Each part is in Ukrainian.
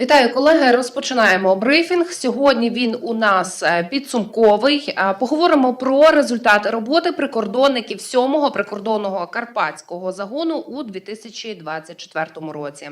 Вітаю, колеги. Розпочинаємо брифінг. Сьогодні він у нас е, підсумковий. Е, Поговоримо про результати роботи прикордонників 7-го прикордонного карпатського загону у 2024 році.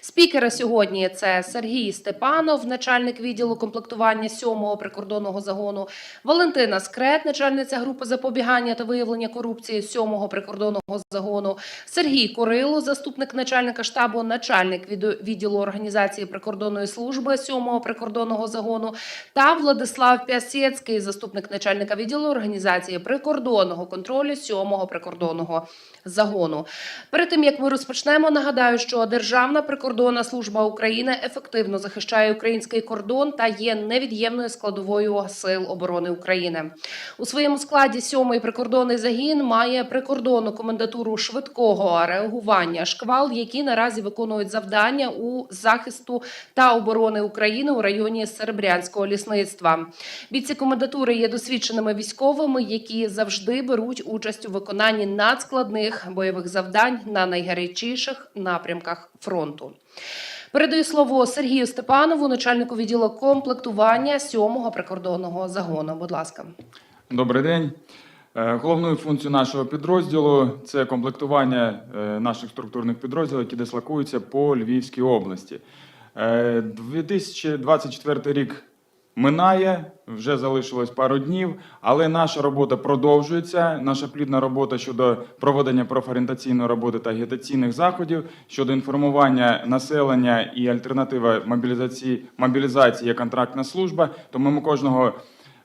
Спікери сьогодні це Сергій Степанов, начальник відділу комплектування 7-го прикордонного загону, Валентина Скрет, начальниця групи запобігання та виявлення корупції 7-го прикордонного загону, Сергій Корило, заступник начальника штабу, начальник відділу організації прикордонної служби 7-го прикордонного загону, та Владислав Пясєцький, заступник начальника відділу організації прикордонного контролю 7-го прикордонного загону. Перед тим як ми розпочнемо, нагадаю, що Державна прикордонна служба України ефективно захищає український кордон та є невід'ємною складовою сил оборони України. У своєму складі сьомий прикордонний загін має прикордонну комендатуру швидкого реагування шквал, які наразі виконують завдання у захисту та оборони України у районі Серебрянського лісництва. Бійці комендатури є досвідченими військовими, які завжди беруть участь у виконанні надскладних бойових завдань на найгарячіших напрямках фронту. Передаю слово Сергію Степанову, начальнику відділу комплектування 7-го прикордонного загону. Будь ласка. Добрий день. Е, Головною функцією нашого підрозділу це комплектування е, наших структурних підрозділів, які дислокуються по Львівській області. Е, 2024 рік минає, вже залишилось пару днів, але наша робота продовжується. Наша плідна робота щодо проведення профорієнтаційної роботи та агітаційних заходів щодо інформування населення і альтернатива мобілізації, мобілізації є контрактна служба. Тому ми кожного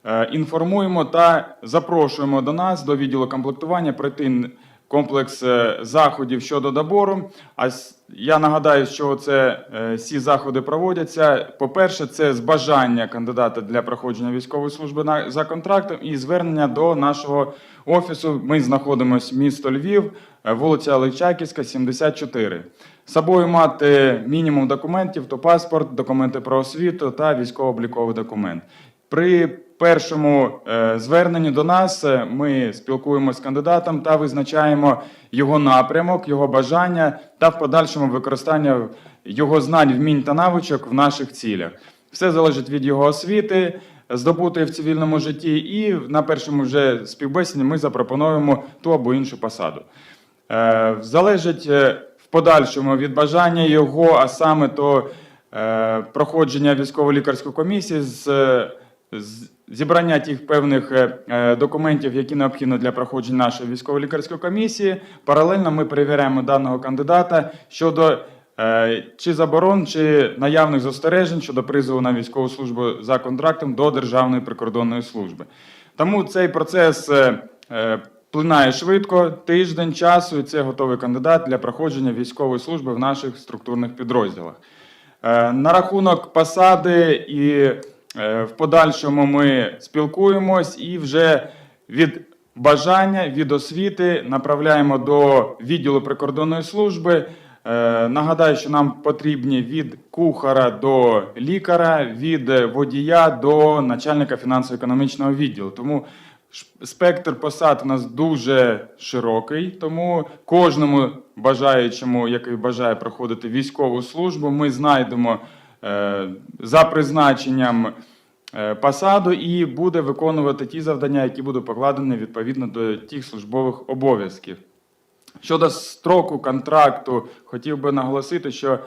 Е, інформуємо та запрошуємо до нас до відділу комплектування пройти комплекс е, заходів щодо добору. А я нагадаю, що це е, всі заходи проводяться. По-перше, це з бажання кандидата для проходження військової служби на за контрактом і звернення до нашого офісу. Ми знаходимося місто Львів, е, вулиця Личаківська, 74. З собою мати мінімум документів, то паспорт, документи про освіту та військово-обліковий документ. При першому е, зверненні до нас е, ми спілкуємося з кандидатом та визначаємо його напрямок, його бажання та в подальшому використання його знань, вмінь та навичок в наших цілях. Все залежить від його освіти, здобутої в цивільному житті, і на першому вже співбесіді ми запропонуємо ту або іншу посаду. Е, Залежить в подальшому від бажання його, а саме то проходження військово-лікарської комісії з, з зібрання тих певних е, е, документів, які необхідні для проходження нашої військово-лікарської комісії. Паралельно ми перевіряємо даного кандидата щодо е, чи заборон, чи наявних застережень щодо призову на військову службу за контрактом до Державної прикордонної служби. Тому цей процес плинає швидко, тиждень часу, і це готовий кандидат для проходження військової служби в наших структурних підрозділах. На рахунок посади і в подальшому ми спілкуємось і вже від бажання, від освіти направляємо до відділу прикордонної служби. Е, Нагадаю, що нам потрібні від кухара до лікаря, від е, водія до начальника фінансово-економічного відділу. Тому спектр посад у нас дуже широкий, тому кожному бажаючому, який бажає проходити військову службу, ми знайдемо е, за призначенням е, посаду і буде виконувати ті завдання, які будуть покладені відповідно до тих службових обов'язків. Щодо строку контракту, хотів би наголосити, що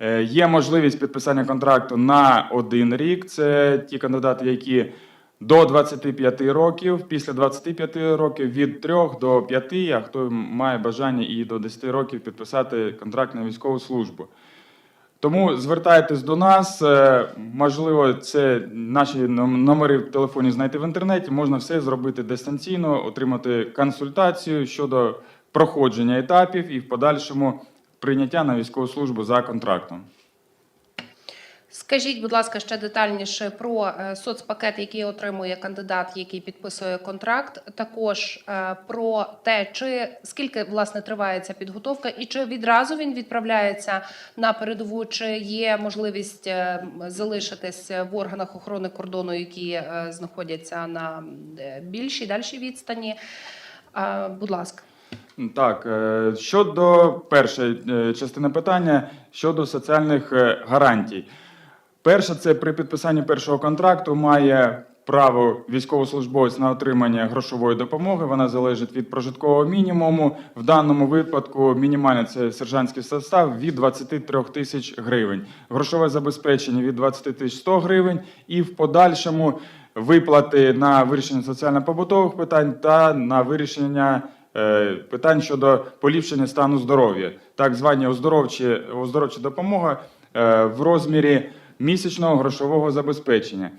е, є можливість підписання контракту на один рік. Це ті кандидати, які до 25 років, після 25 років від 3 до 5, а хто має бажання і до 10 років підписати контракт на військову службу. Тому звертайтесь до нас. е, Можливо, це наші ном- номери в телефоні знайти в інтернеті. Можна все зробити дистанційно, отримати консультацію щодо проходження етапів і в подальшому прийняття на військову службу за контрактом. Скажіть, будь ласка, ще детальніше про е, соцпакет, який отримує кандидат, який підписує контракт. Також е, про те, чи скільки власне триває ця підготовка, і чи відразу він відправляється на передову, чи є можливість е, залишитись в органах охорони кордону, які знаходяться на більшій дальшій відстані. Будь ласка. Так, щодо першої частини питання щодо соціальних гарантій. Перше, це при підписанні першого контракту має право військовослужбовець на отримання грошової допомоги. Вона залежить від прожиткового мінімуму. В даному випадку мінімальний це сержантський состав від 23 тисяч гривень. Грошове забезпечення від 20 тисяч 100 гривень. І в подальшому виплати на вирішення соціально-побутових питань та на вирішення е, питань щодо поліпшення стану здоров'я, так звані оздоровчі, оздоровча допомога е, в розмірі місячного грошового забезпечення.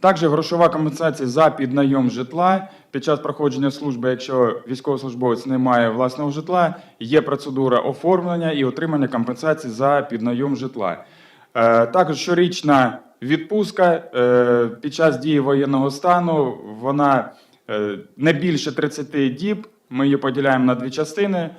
Також грошова компенсація за піднайом житла під час проходження служби, якщо військовослужбовець не має власного житла, є процедура оформлення і отримання компенсації за піднайом житла. Е, Також щорічна відпустка е, під час дії воєнного стану вона е, не більше 30 діб. Ми її поділяємо на дві частини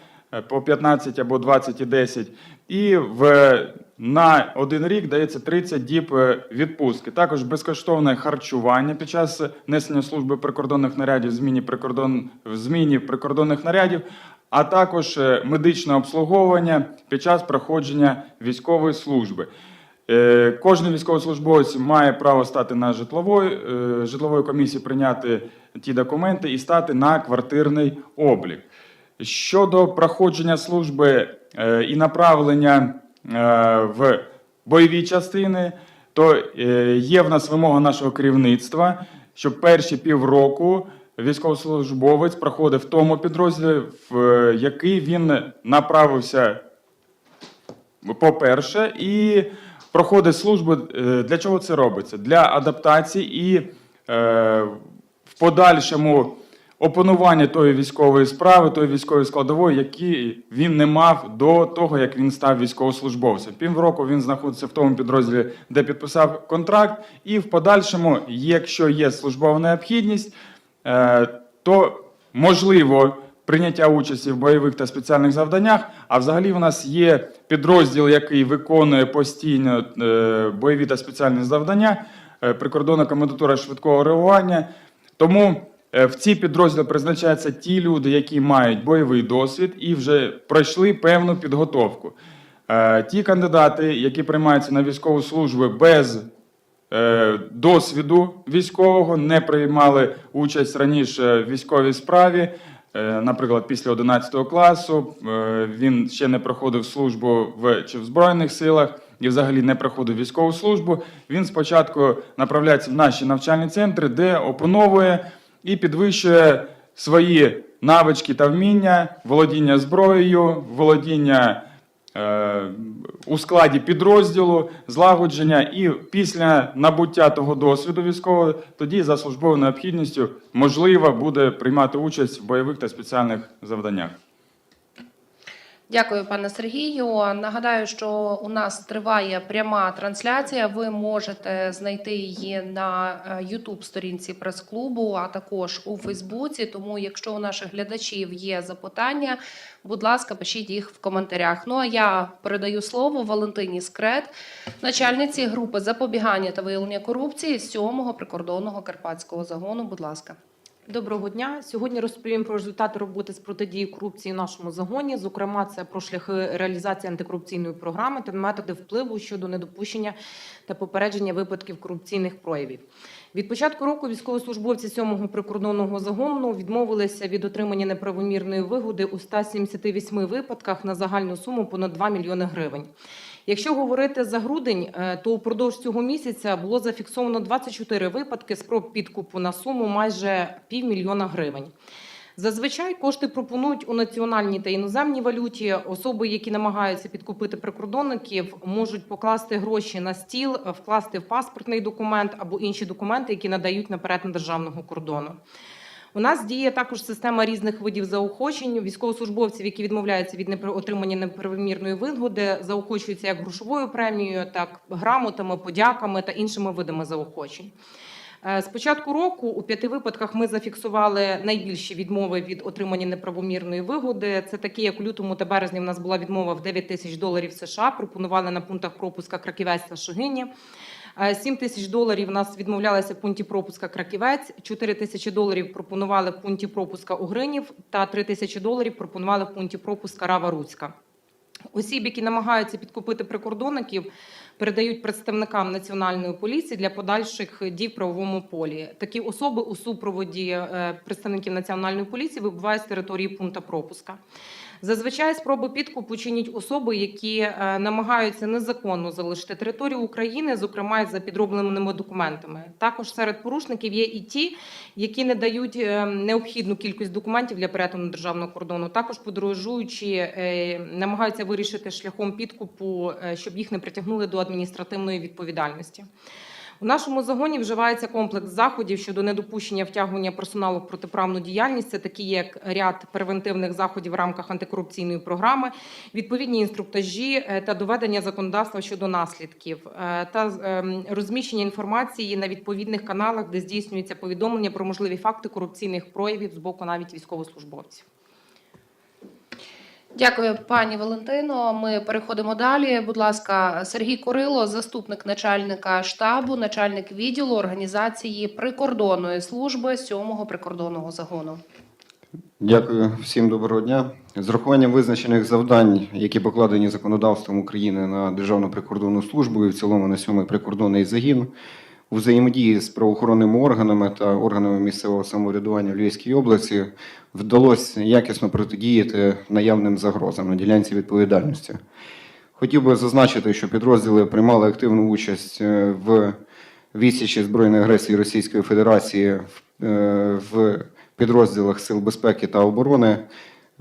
по 15 або 20 і 10. І в, на один рік дається 30 діб е, відпустки. Також безкоштовне харчування під час несення служби прикордонних нарядів, зміні прикордон, зміні прикордонних нарядів, а також е, медичне обслуговування під час проходження військової служби. Е, Кожен військовослужбовець має право стати на житлової, е, житлової комісії, прийняти ті документи і стати на квартирний облік. Щодо проходження служби е, і направлення е, в бойові частини, то е, є в нас вимога нашого керівництва, щоб перші півроку військовослужбовець проходив в тому підрозділі, в який він направився по-перше, і проходить службу. Для чого це робиться? Для адаптації і в подальшому опанування тої військової справи, тої військової складової, які він не мав до того, як він став військовослужбовцем. Півроку він знаходиться в тому підрозділі, де підписав контракт, і в подальшому, якщо є службова необхідність, е, то можливо прийняття участі в бойових та спеціальних завданнях. А взагалі в нас є підрозділ, який виконує постійно е, бойові та спеціальні завдання, е, прикордонна комендатура швидкого реагування. Тому в ці підрозділи призначаються ті люди, які мають бойовий досвід і вже пройшли певну підготовку. Е, Ті кандидати, які приймаються на військову службу без е, досвіду військового, не приймали участь раніше в військовій справі. Е, Наприклад, після 11 класу е, він ще не проходив службу в чи в Збройних силах і взагалі не проходив військову службу. Він спочатку направляється в наші навчальні центри, де опановує і підвищує свої навички та вміння, володіння зброєю, володіння е, у складі підрозділу, злагодження, і після набуття того досвіду військового, тоді за службовою необхідністю можливо буде приймати участь в бойових та спеціальних завданнях. Дякую, пане Сергію. Нагадаю, що у нас триває пряма трансляція. Ви можете знайти її на youtube сторінці прес-клубу, а також у Фейсбуці. Тому, якщо у наших глядачів є запитання, будь ласка, пишіть їх в коментарях. Ну а я передаю слово Валентині Скрет, начальниці групи запобігання та виявлення корупції 7-го прикордонного карпатського загону. Будь ласка. Доброго дня. Сьогодні розповім про результати роботи з протидії корупції в нашому загоні. Зокрема, це про шляхи реалізації антикорупційної програми та методи впливу щодо недопущення та попередження випадків корупційних проявів. Від початку року військовослужбовці 7-го прикордонного загону відмовилися від отримання неправомірної вигоди у 178 випадках на загальну суму понад 2 мільйони гривень. Якщо говорити за грудень, е, то упродовж цього місяця було зафіксовано 24 випадки спроб підкупу на суму майже півмільйона гривень. Зазвичай кошти пропонують у національній та іноземній валюті. Особи, які намагаються підкупити прикордонників, можуть покласти гроші на стіл, вкласти в паспортний документ або інші документи, які надають наперед на державного кордону. У нас діє також система різних видів заохочень. Військовослужбовців, які відмовляються від отримання неправомірної вигоди, заохочуються як грошовою премією, так грамотами, подяками та іншими видами заохочень. Е, З початку року у п'яти випадках ми зафіксували найбільші відмови від отримання неправомірної вигоди. Це такі, як у лютому та березні. У нас була відмова в 9 тисяч доларів США. Пропонували на пунктах пропуска Краківець та Шогині. Е, 7 тисяч доларів нас відмовлялися в пункті пропуска Краківець. 4 тисячі доларів пропонували в пункті пропуска Угринів та 3 тисячі доларів пропонували в пункті пропуска Рава Руцька. Осіб, які намагаються підкупити прикордонників, передають представникам національної поліції для подальших дій в правовому полі. Такі особи у супроводі е, представників національної поліції вибувають з території пункту пропуска. Зазвичай спроби підкупу чинять особи, які е, намагаються незаконно залишити територію України, зокрема за підробленими документами. Також серед порушників є і ті, які не дають е, необхідну кількість документів для перетину державного кордону. Також подорожуючі е, намагаються вирішити шляхом підкупу, щоб їх не притягнули до адміністративної відповідальності. У нашому загоні вживається комплекс заходів щодо недопущення втягування персоналу в протиправну діяльність. Це такі як ряд превентивних заходів в рамках антикорупційної програми, відповідні інструктажі е, та доведення законодавства щодо наслідків е, та ем, розміщення інформації на відповідних каналах, де здійснюється повідомлення про можливі факти корупційних проявів з боку навіть військовослужбовців. Дякую, пані Валентино. Ми переходимо далі. Будь ласка, Сергій Корило, заступник начальника штабу, начальник відділу організації прикордонної служби 7-го прикордонного загону. Дякую всім доброго дня. З рахуванням визначених завдань, які покладені законодавством України на Державну прикордонну службу і в цілому на сьомий прикордонний загін, у взаємодії з правоохоронними органами та органами місцевого самоврядування в Львівській області вдалося якісно протидіяти наявним загрозам на ділянці відповідальності. Хотів би зазначити, що підрозділи приймали активну участь е, в відсічі збройної агресії Російської Федерації е, в підрозділах Сил безпеки та оборони.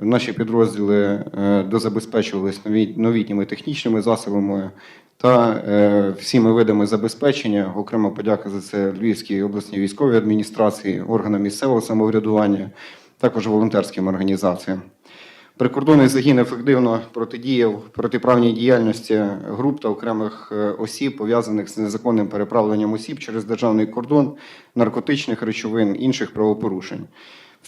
Наші підрозділи е, дозабезпечувалися нові- новітніми технічними засобами та е, всіми видами забезпечення. Окрема подяка за це Львівській обласній військовій адміністрації, органам місцевого самоврядування, також волонтерським організаціям. Прикордонний загін ефективно протидіяв протиправній діяльності груп та окремих е, осіб, пов'язаних з незаконним переправленням осіб через державний кордон, наркотичних речовин, інших правопорушень.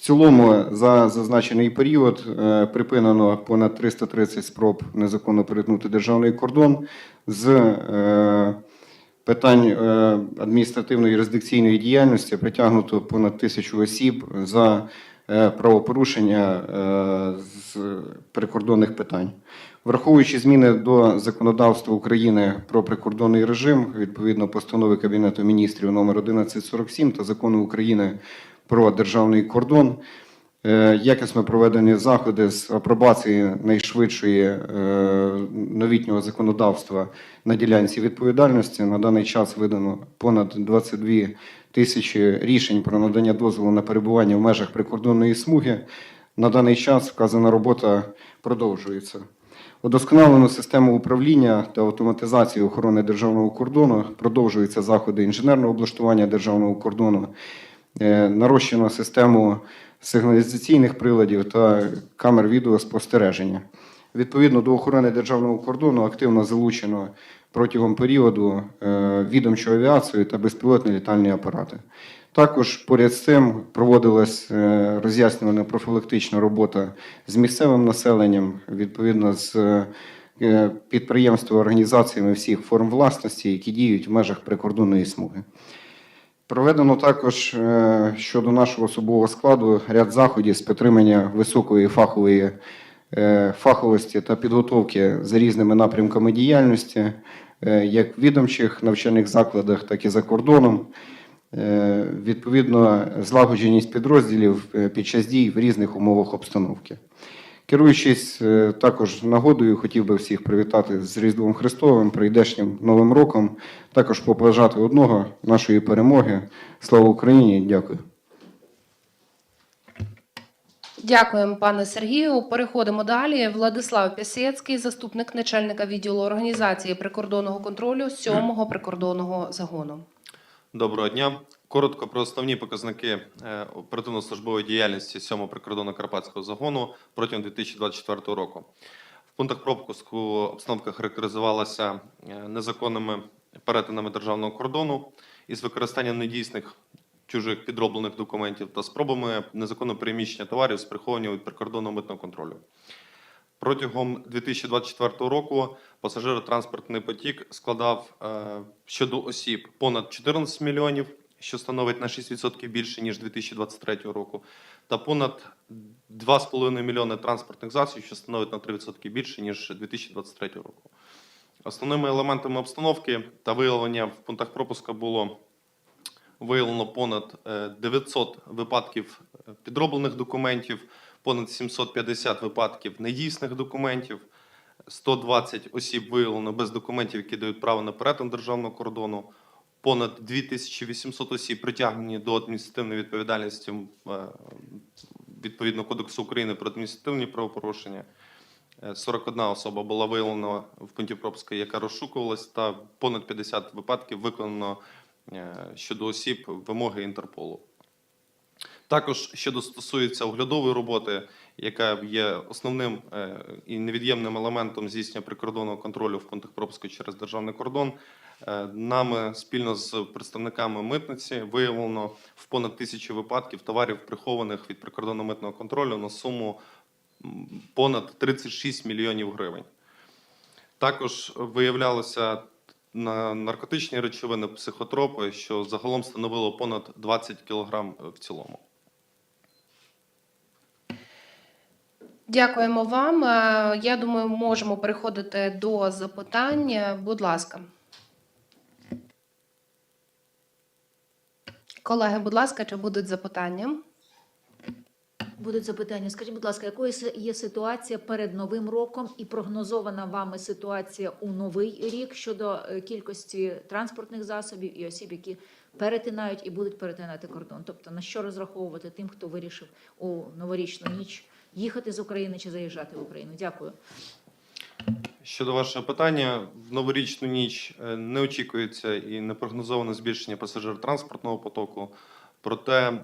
В цілому, за зазначений період е, припинено понад 330 спроб незаконно перетнути державний кордон з е, питань е, адміністративної юрисдикційної діяльності притягнуто понад тисячу осіб за е, правопорушення е, з прикордонних питань. Враховуючи зміни до законодавства України про прикордонний режим, відповідно постанови Кабінету міністрів номер 1147 та закону України про державний кордон, е, якісно проведені заходи з апробації найшвидшої е, новітнього законодавства на ділянці відповідальності. На даний час видано понад 22 тисячі рішень про надання дозволу на перебування в межах прикордонної смуги. На даний час вказана робота продовжується. Удосконалену систему управління та автоматизацію охорони державного кордону продовжуються заходи інженерного облаштування державного кордону, нарощено систему сигналізаційних приладів та камер відеоспостереження. Відповідно до охорони державного кордону активно залучено протягом періоду е, відомчу авіацію та безпілотні літальні апарати. Також поряд з цим проводилась е, роз'яснювальна профілактична робота з місцевим населенням, відповідно з е, підприємствами, організаціями всіх форм власності, які діють в межах прикордонної смуги. Проведено також е, щодо нашого особового складу ряд заходів з підтримання високої фахової е, фаховості та підготовки за різними напрямками діяльності, е, як в відомчих навчальних закладах, так і за кордоном. Відповідно, злагодженість підрозділів під час дій в різних умовах обстановки. Керуючись е, також нагодою, хотів би всіх привітати з Різдвом Христовим, прийдешнім Новим роком, також побажати одного нашої перемоги. Слава Україні! Дякую. Дякуємо, пане Сергію. Переходимо далі. Владислав Пісецький, заступник начальника відділу організації прикордонного контролю 7-го прикордонного загону. Доброго дня. Коротко про основні показники е, оперативно-службової діяльності 7-го прикордонно карпатського загону протягом 2024 року. В пунктах пропуску обстановка характеризувалася е, незаконними перетинами державного кордону із використанням недійсних чужих підроблених документів та спробами незаконного переміщення товарів з приховування від прикордонного митного контролю. Протягом 2024 року пасажиротранспортний потік складав е, щодо осіб понад 14 мільйонів, що становить на 6% більше ніж 2023 року, та понад 2,5 мільйони транспортних засобів, що становить на 3% більше ніж 2023 року. Основними елементами обстановки та виявлення в пунктах пропуска було виявлено понад е, 900 випадків е, підроблених документів, понад 750 випадків недійсних документів, 120 осіб виявлено без документів, які дають право на перетин державного кордону. Понад 2800 осіб притягнені до адміністративної відповідальності е, відповідно Кодексу України про адміністративні правопорушення. Е, 41 особа була виявлена в пункті пропуска, яка розшукувалась, та понад 50 випадків виконано е, щодо осіб вимоги Інтерполу. Також щодо стосується оглядової роботи, яка є основним е, і невід'ємним елементом здійснення прикордонного контролю в пунктах пропуску через державний кордон, е, нами спільно з представниками митниці виявлено в понад тисячі випадків товарів, прихованих від прикордонного митного контролю на суму понад 36 мільйонів гривень. Також виявлялося на наркотичні речовини, психотропи, що загалом становило понад 20 кілограм в цілому. Дякуємо вам. Е, Я думаю, можемо переходити до запитань. Е, Будь ласка. Колеги, будь ласка, чи будуть запитання? Будуть запитання. Скажіть, будь ласка, якою є ситуація перед новим роком і прогнозована вами ситуація у новий рік щодо е, кількості транспортних засобів і осіб, які перетинають і будуть перетинати кордон? Тобто на що розраховувати тим, хто вирішив у новорічну ніч їхати з України чи заїжджати в Україну? Дякую. Щодо вашого питання, в новорічну ніч е, не очікується і не прогнозовано збільшення пасажиротранспортного потоку. Проте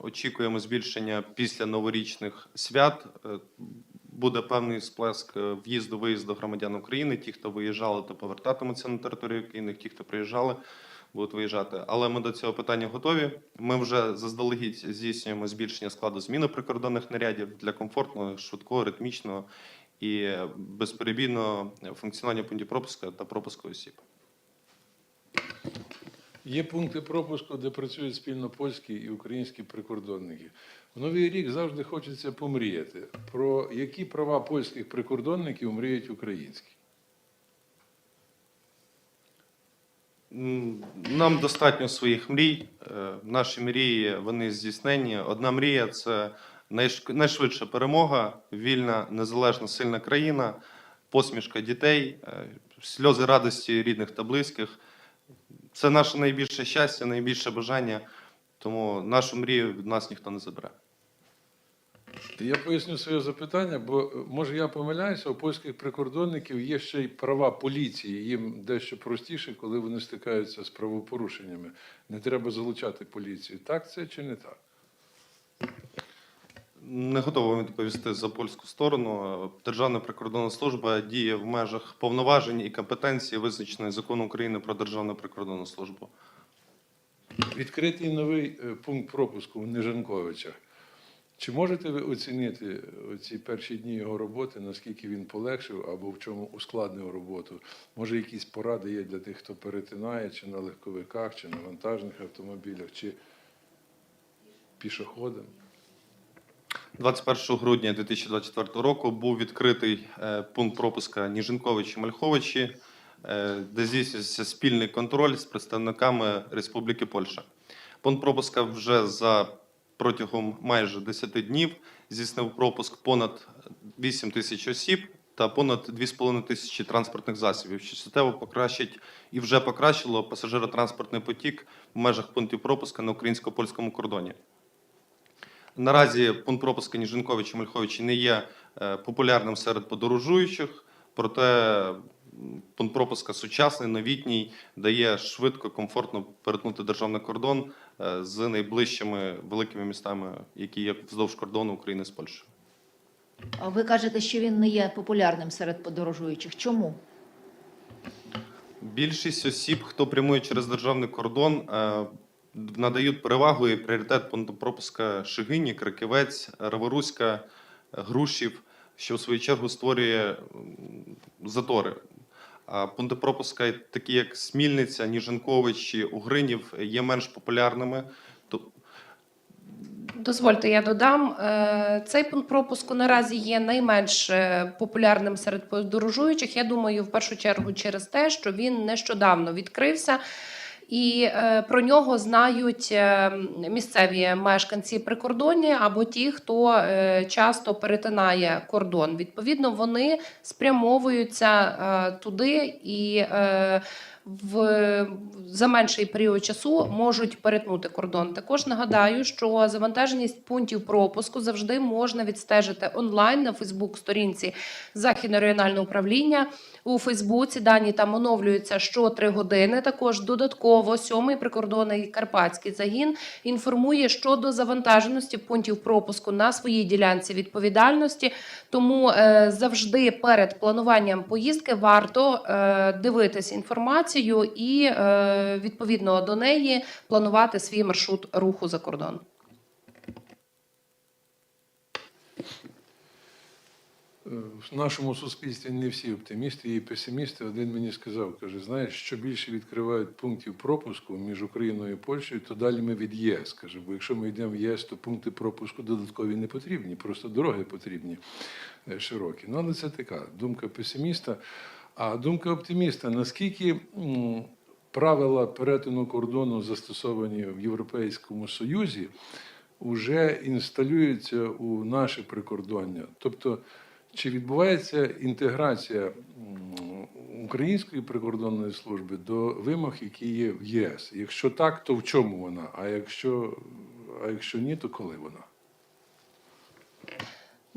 очікуємо збільшення після новорічних свят. Е, Буде певний сплеск е, в'їзду-виїзду громадян України. Ті, хто виїжджали, то повертатимуться на територію України. Ті, хто приїжджали, будуть виїжджати. Але ми до цього питання готові. Ми вже заздалегідь здійснюємо збільшення складу зміни прикордонних нарядів для комфортного, швидкого, ритмічного і безперебійного функціонування пунктів пропуску та пропуску осіб. Є пункти пропуску, де працюють спільно польські і українські прикордонники. В новий рік завжди хочеться помріяти. Про які права польських прикордонників мріють українські? Нам достатньо своїх мрій. Е, Наші мрії вони здійснені. Одна мрія це найшвидша перемога, вільна, незалежна, сильна країна, посмішка дітей, е, сльози радості рідних та близьких. Це наше найбільше щастя, найбільше бажання. Тому нашу мрію від нас ніхто не забере. Я поясню своє запитання, бо е, може я помиляюся, у польських прикордонників є ще й права поліції. Їм дещо простіше, коли вони стикаються з правопорушеннями. Не треба залучати поліцію. Так це чи не так? Не готовий відповісти за польську сторону. Державна прикордонна служба діє в межах повноважень і компетенції, визначеної законом України про Державну прикордонну службу. Відкритий новий е, пункт пропуску в Нежанковичах. Чи можете ви оцінити ці перші дні його роботи, наскільки він полегшив або в чому ускладнив роботу? Може, якісь поради є для тих, хто перетинає, чи на легковиках, чи на вантажних автомобілях, чи пішоходам? 21 грудня 2024 року був відкритий е, пункт пропуска Ніжинковичі Мальховичі, е, де здійснюється спільний контроль з представниками Республіки Польща. Пункт пропуска вже за протягом майже 10 днів здійснив пропуск понад 8 тисяч осіб та понад 2,5 тисячі транспортних засобів, що суттєво покращить і вже покращило пасажиротранспортний потік в межах пунктів пропуска на українсько-польському кордоні. Наразі пункт пропуска Ніжинкович і Мельховичі не є е, популярним серед подорожуючих, проте пункт пропуска сучасний, новітній, дає швидко, комфортно перетнути державний кордон е, з найближчими великими містами, які є вздовж кордону України з Польщею. Ви кажете, що він не є популярним серед подорожуючих. Чому? Більшість осіб, хто прямує через державний кордон, надають перевагу і пріоритет пункту Шигині, Краківець, Раворуська, Грушів, що в свою чергу створює затори. А пункти пропуска, такі як Смільниця, Ніжинкович чи Угринів, є менш популярними. Дозвольте, я додам. Е, Цей пункт пропуску наразі є найменш е, популярним серед подорожуючих. Я думаю, в першу чергу через те, що він нещодавно відкрився. І е, про нього знають е, місцеві мешканці прикордонні або ті, хто е, часто перетинає кордон. Відповідно, вони спрямовуються туди і в за менший період часу можуть перетнути кордон. Також нагадаю, що завантаженість пунктів пропуску завжди можна відстежити онлайн на Фейсбук-сторінці Західного регіонального управління. У Фейсбуці дані там оновлюються що три години. Також додатково сьомий прикордонний карпатський загін інформує щодо завантаженості пунктів пропуску на своїй ділянці відповідальності. Тому е, завжди перед плануванням поїздки варто е, дивитись інформацію і е, відповідно до неї планувати свій маршрут руху за кордон. В нашому суспільстві не всі оптимісти і песимісти. Один мені сказав, каже, знаєш, що більше відкривають пунктів пропуску між Україною і Польщею, то далі ми від ЄС. Каже, бо якщо ми йдемо в єС, то пункти пропуску додаткові не потрібні, просто дороги потрібні е, широкі. Ну, але це така думка песиміста. А думка оптиміста, наскільки правила перетину кордону застосовані в Європейському Союзі, вже інсталюються у наше прикордоння. Тобто, чи відбувається інтеграція української прикордонної служби до вимог, які є в ЄС? Якщо так, то в чому вона? А якщо, а якщо ні, то коли вона?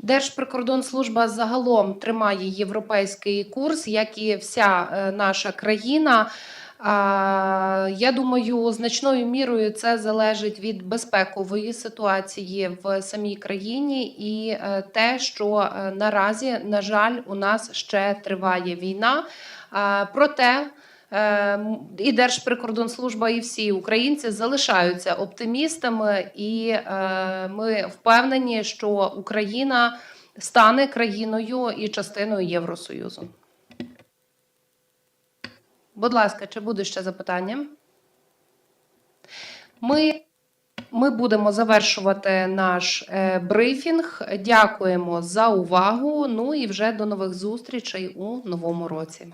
Держприкордонслужба загалом тримає європейський курс, як і вся е, наша країна. Я думаю, значною мірою це залежить від безпекової ситуації в самій країні і е, те, що е, наразі, на жаль, у нас ще триває війна. Проте і Держприкордонслужба, і всі українці залишаються оптимістами, і е, ми впевнені, що Україна стане країною і частиною Євросоюзу. Будь ласка, чи буде ще запитання? Ми, ми будемо завершувати наш е, брифінг. Дякуємо за увагу. Ну і вже до нових зустрічей у новому році.